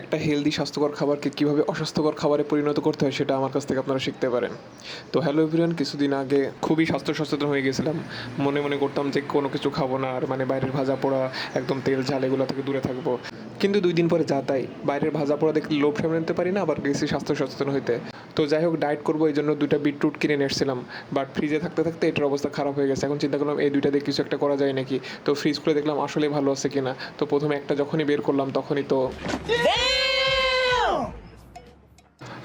একটা হেলদি স্বাস্থ্যকর খাবারকে কীভাবে অস্বাস্থ্যকর খাবারে পরিণত করতে হয় সেটা আমার কাছ থেকে আপনারা শিখতে পারেন। তো হ্যালো এভরিওয়ান কিছুদিন আগে খুবই স্বাস্থ্য সচেতন হয়ে গেছিলাম। মনে মনে করতাম যে কোনো কিছু খাব না, আর মানে বাইরের ভাজা পোড়া, একদম তেল, ঝাল এগুলো থেকে দূরে থাকব। কিন্তু দুই দিন পরে যা তাই। বাইরের ভাজা পোড়া দেখলে লোভ ফেমে নিতে পারি না, আবার গেছি স্বাস্থ্য সচেতন হইতে। তো যাই হোক ডায়েট করব এই জন্য দুইটা বিটরুট কিনে নিয়ে এসেছিলাম বাট ফ্রিজে থাকতে থাকতে এটার অবস্থা খারাপ হয়ে গেছে। এখন চিন্তা করলাম এই দুইটা দিয়ে কিছু একটা করা যায় নাকি? তো ফ্রিজ খুলে দেখলাম আসলে ভালো আছে কিনা। তো প্রথমে একটা যখনই বের করলাম তখনই তো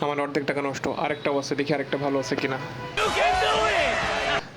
আমার অর্ধেক টাকা নষ্ট। আরেকটা অবস্থা দেখি আরেকটা ভালো আছে কিনা।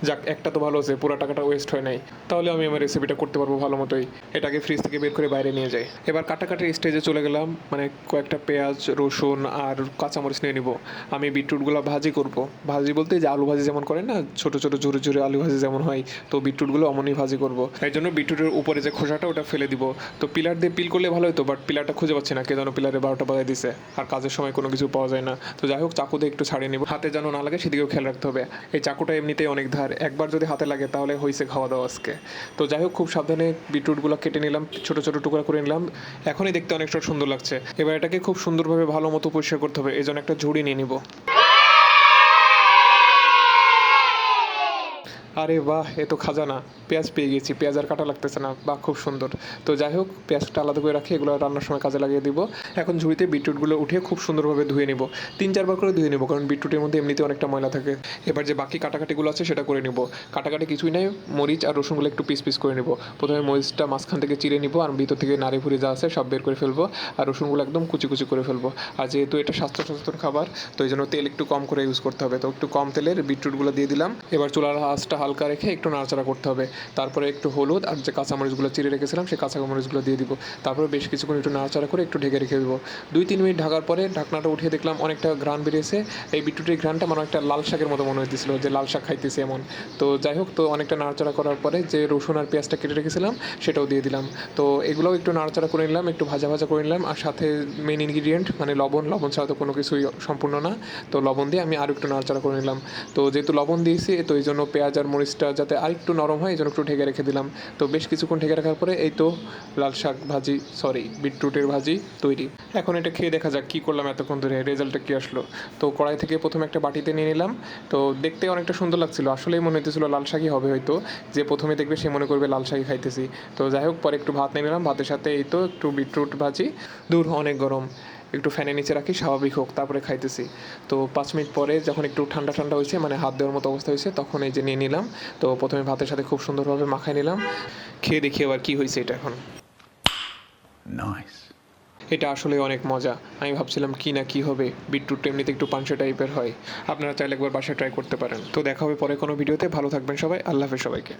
যাক, একটা তো ভালো আছে, পুরো টাকাটা ওয়েস্ট হয় নাই। তাহলে আমি আমার রেসিপিটা করতে পারব ভালো মতোই। এটাকে ফ্রিজ থেকে বের করে বাইরে নিয়ে যাই। এবার কাটাকাটির স্টেজে চলে গেলাম মানে কয়েকটা পেঁয়াজ, রসুন আর কাঁচামরিচ নিয়ে নিব। আমি বিটরুটগুলো ভাজি করব। ভাজি বলতে যে আলু ভাজি যেমন করে না, ছোট ছোট ঝুরে ঝুরে আলু ভাজি যেমন হয়, তো বিটরুটগুলো অমনই ভাজি করব। এই জন্য বিটরুটের উপরে যে খোসাটা, ওটা ফেলে দিব। তো পিলার দিয়ে পিল করলে ভালো হতো বাট পিলারটা খুঁজে পাচ্ছি না, কে যেন পিলারে বারোটা বাজায় দিছে। আর কাজের সময় কোনো কিছু পাওয়া যায় না। তো যাই হোক, চাকু দিয়ে একটু ছাড়িয়ে নিব। হাতে যেন না লাগে, সেদিকেও খেয়াল রাখতে হবে। এই চাকুটা এমনিতেই অনেক ধার। একবার যদি হাতে লাগে তাহলে হয়েছে খাওয়া দাওয়া আজকে। তো যাই হোক, খুব সাবধানে বিটরুটগুলো কেটে নিলাম, ছোট ছোট টুকরা করে নিলাম। এখনই দেখতে অনেকটা সুন্দর লাগছে। এবার এটাকে খুব সুন্দরভাবে ভালো মতো পরিষ্কার করতে হবে এই জন্য একটা ঝুড়ি নিয়ে নিব। আরে বাহ, এ তো খাজানা। পেঁয়াজ পেয়ে গেছি, পেঁয়াজ আর কাটা লাগতেছে না। বাহ, খুব সুন্দর। তো যাই হোক, পেঁয়াজটা আলাদা করে রাখি, এগুলো রান্নার সময় কাজে লাগিয়ে দিব। এখন ঝুড়িতে বিটরুটগুলো উঠিয়ে খুব সুন্দরভাবে ধুয়ে নিব। তিন, চারবার করে ধুয়ে নিব, কারণ বিটরুটের মধ্যে এমনিতে অনেকটা ময়লা থাকে। এবার যে বাকি কাটাকাটিগুলো আছে, সেটা করে নিব। কাটাকাটি কিছুই নাই, মরিচ আর রসুনগুলো একটু পিস পিস করে নিব। প্রথমে মরিচটা মাঝখান থেকে চিড়ে নিব, আর ভিতর থেকে নাড়ি ভুড়ি যা আছে, সব বের করে ফেলব। আর রসুনগুলো একদম কুচি কুচি করে ফেলব। আর যেহেতু এটা স্বাস্থ্য সচেতন খাবার, তো এই জন্য তেল একটু কম করে ইউজ করতে হবে। তো একটু কম তেলের বিটরুটগুলো দিয়ে দিলাম। এবার চুলার আঁচটা হালকা রেখে একটু নাড়াচাড়া করতে হবে। তারপরে একটু হলুদ আর যে কাঁচামরিচগুলো চিড়ে রেখেছিলাম, সেই কাঁচামরিচগুলো দিয়ে দিব। তারপরে বেশ কিছুক্ষণ একটু নাড়াচাড়া করে একটু ঢেকে রেখে দেবো। দুই, তিন মিনিট ঢাকার পরে ঢাকনাটা উঠিয়ে দেখলাম অনেকটা ঘ্রাণ বেরিয়েছে। এই বিটরুটের ঘ্রাণটা মানে একটা লাল শাকের মতো মনে হইতেছিল, যে লাল শাক খাইতেছি এমন। তো যাই হোক, তো অনেকটা নাড়াচাড়া করার পরে যে রসুন আর পেঁয়াজটা কেটে রেখেছিলাম, সেটাও দিয়ে দিলাম। তো এগুলোও একটু নাড়াচাড়া করে নিলাম, একটু ভাজা ভাজা করে নিলাম আর সাথে মেন ইনগ্রিডিয়েন্ট মানে লবণ। লবণ ছাড়া তো কোনো কিছুই সম্পূর্ণ না। তো লবণ দিয়ে আমি আরও একটু নাড়াচাড়া করে নিলাম। তো যেহেতু লবণ দিয়েছি, তো এই জন্য পেঁয়াজ আর মরিচটা যাতে আরেকটু নরম হয় এই জন্য একটু ঢেকে রেখে দিলাম। তো বেশ কিছুক্ষণ ঢেকে রাখার পরে এই তো লাল শাক ভাজি সরি বিটরুটের ভাজি তৈরি। এখন এটা খেয়ে দেখা যাক কী করলাম এতক্ষণ ধরে রেজাল্টটা কী আসলো। তো কড়াই থেকে প্রথমে একটা বাটিতে নিয়ে নিলাম। তো দেখতে অনেকটা সুন্দর লাগছিল, আসলেই মনে হইতেছিল লাল শাকই হবে হয়তো। যে প্রথমে দেখবে সে মনে করবে লাল শাকই খাইতেছি। তো যাই হোক, পরে একটু ভাত নিয়ে নিলাম। ভাতের সাথে এই তো একটু বিটরুট ভাজি। দূর অনেক গরম। একটু ফ্যানের নিচে রাখি স্বাভাবিক হোক তারপরে খাইতেছি। তো পাঁচ মিনিট পরে যখন একটু ঠান্ডা ঠান্ডা হয়েছে মানে হাত দেওয়ার মতো অবস্থা হয়েছে তখন এই যে নিয়ে নিলাম। তো প্রথমে ভাতের সাথে খুব সুন্দরভাবে মাখাই নিলাম। খেয়ে দেখি আবার কী হয়েছে এটা এখন. এটা আসলে অনেক মজা। আমি ভাবছিলাম কি না কি হবে বিটরুট এমনিতে একটু পাঞ্চে টাইপের হয়। আপনারা চাইলে একবার বাসায় ট্রাই করতে পারেন। তো দেখা হবে পরে কোনো ভিডিওতে। ভালো থাকবেন সবাই আল্লাহ হাফেজ সবাইকে।